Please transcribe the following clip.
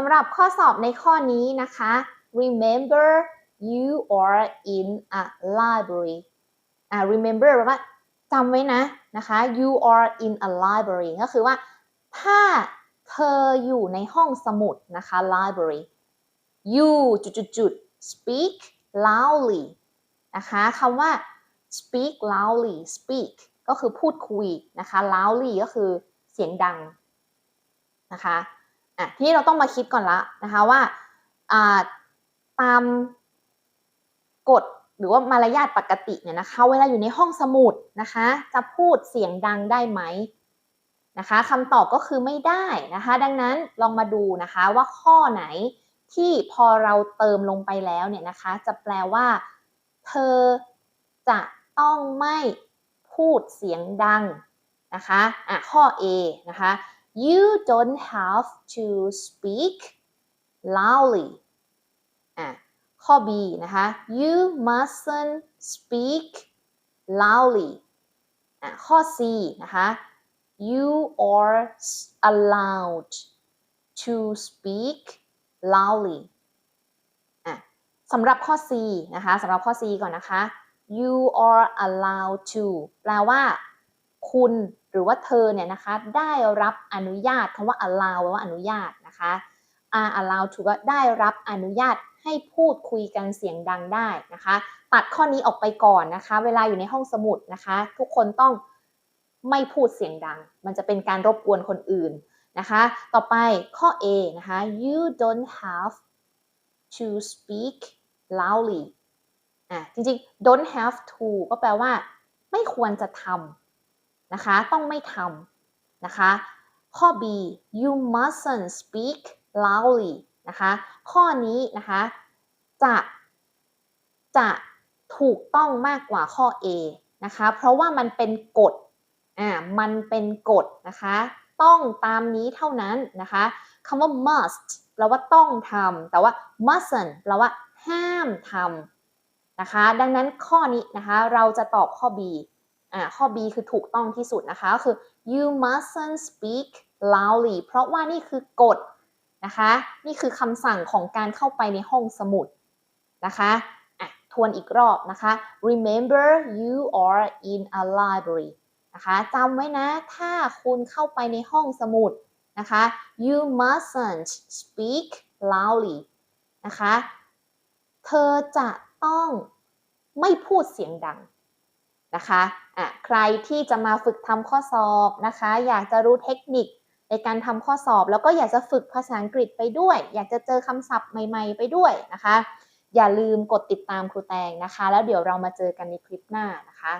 ำหรับข้อสอบในข้อนี้นะคะ remember you are in a library อ่า remember แปลว่าจำไว้นะนะคะ you are in a library ก็คือว่า ถ้าเธออยู่ในห้องสมุดนะคะ library you จุดจุดจุด speak loudly นะคะคำว่า speak loudly speak ก็คือพูดคุยนะคะ loudly ก็คือเสียงดังนะคะ อะทีนี้เราต้องมาคิดก่อนละนะคะว่าอ่าตามกฎหรือว่ามารยาทปกติเนี่ยนะคะ เวลาอยู่ในห้องสมุดนะคะ จะพูดเสียงดังได้ไหมนะคะคำตอบก็คือไม่ได้นะคะ ดังนั้นลองมาดูนะคะว่าข้อไหนที่พอเราเติมลงไปแล้วเนี่ยนะคะ จะแปลว่า เธอจะต้องไม่พูดเสียงดังนะคะอะข้อ A นะคะ you don't have to speak loudly อะข้อ B นะคะ you mustn't speak loudly อะข้อ C นะคะ you are allowed to speak loudly อะสำหรับข้อ C นะคะสำหรับข้อ C ก่อนนะคะ you are allowed to แปลว่า คุณ หรือว่าเธอเนี่ยนะคะได้รับอนุญาตคำว่า allow แปลว่าอนุญาตนะคะ are allowed to ก็ได้รับอนุญาตให้พูดคุยกันเสียงดังได้นะคะ ตัดข้อนี้ออกไปก่อนนะคะ เวลาอยู่ในห้องสมุดนะคะ ทุกคนต้องไม่พูดเสียงดัง มันจะเป็นการรบกวนคนอื่นนะคะ ต่อไปข้อ A นะคะ you don't have to speak loudly อะจริงๆ don't have to ก็แปลว่า ไม่ควรจะทำ นะคะ ต้องไม่ทำนะคะ ข้อ B you mustn't speak loudly นะคะ ข้อนี้นะคะ จะจะถูกต้องมากกว่าข้อ A นะคะ เพราะว่ามันเป็นกฎ อ่า มันเป็นกฎนะคะ ต้องตามนี้เท่านั้นนะคะคำว่า must แปลว่าต้องทำ แต่ว่า mustn't แปลว่าห้ามทำนะคะ ดังนั้นข้อนี้นะคะ เราจะตอบข้อ B อ่าข้อ B คือถูกต้องที่สุดนะคะก็คือ you mustn't speak loudly เพราะว่านี่คือกฎนะคะ นี่คือคำสั่งของการเข้าไปในห้องสมุดนะคะอะทวนอีกรอบนะคะ remember you are in a library นะคะจำไว้นะถ้าคุณเข้าไปในห้องสมุดนะคะ you mustn't speak loudly นะคะ เธอจะต้องไม่พูดเสียงดัง นะคะอะใครที่จะมาฝึกทำข้อสอบนะคะ อยากจะรู้เทคนิคในการทำข้อสอบ แล้วก็อยากจะฝึกภาษาอังกฤษไปด้วย อยากจะเจอคำศัพท์ใหม่ ๆ ไปด้วยนะคะ อย่าลืมกดติดตามครูแตงนะคะ แล้วเดี๋ยวเรามาเจอกันในคลิปหน้านะคะ